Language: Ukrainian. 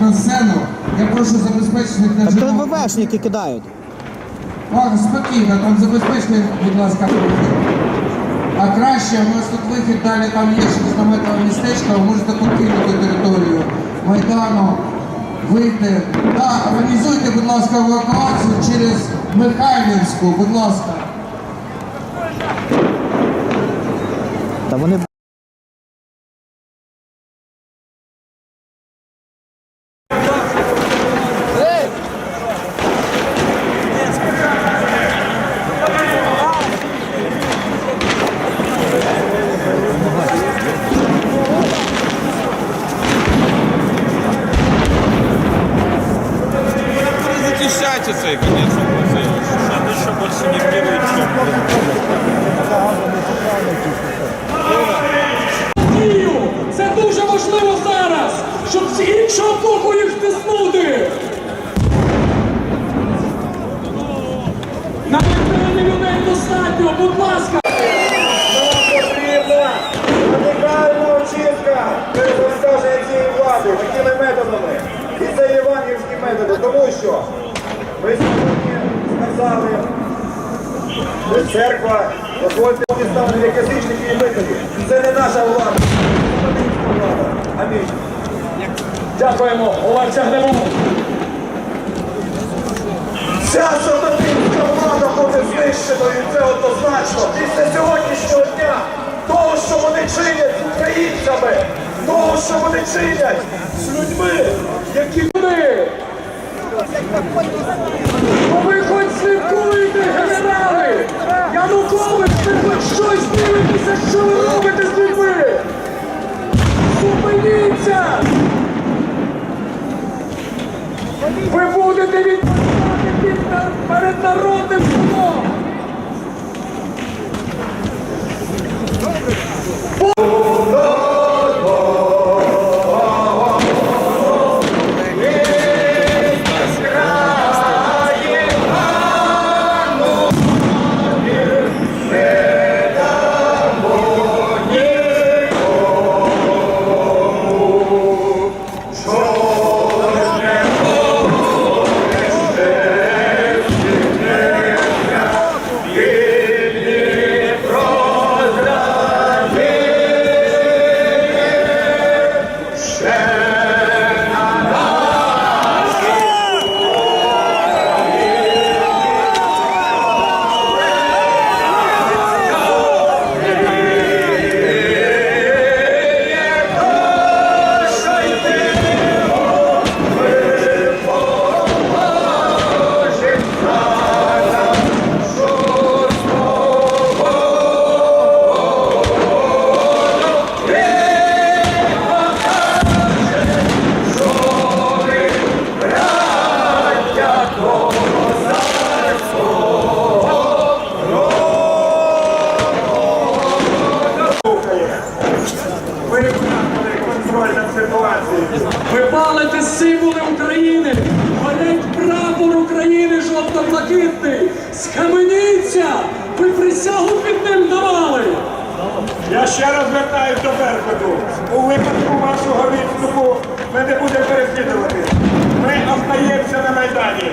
на сцену. Я прошу забезпечити Так то державу. ВВшники кидають. Ладно, спокійно, там забезпечте, будь ласка, вихід. А краще, у нас тут вихід, далі там є ще знаметове містечко, ви можете покинути територію Майдану, вийти. Та організуйте, будь ласка, евакуацію через Михайлівську, будь ласка. Та вони Захищайте цей, конечно. Надо еще больше не Дію! Це дуже важливо зараз, щоб з іншого боку їх стиснути. На екрані людей достатньо, будь ласка. Сказали, церква, дозвольте вони ставити як язичники і методи. Це не наша влада, це католицька влада. Амінь. Дякуємо, Олег Тягнемо. Ця сатанинська влада буде знищеною, це однозначно. Після сьогоднішнього дня, того, що вони чинять з українцями, того, що вони чинять з людьми, які Люди! Янукович, ви щось дивитеся, що ви робите з людьми! Зупиніться! Ви будете відповідати перед народним судом! Контроль над ситуацією. Ви палите символи України! Горять прапор України жовто-блакитний! Схаменіться! Ви присягу під ним давали! Я ще раз звертаюсь до Беркуту. У випадку вашого відступу ми не будемо переслідувати. Ми остаємося на Майдані.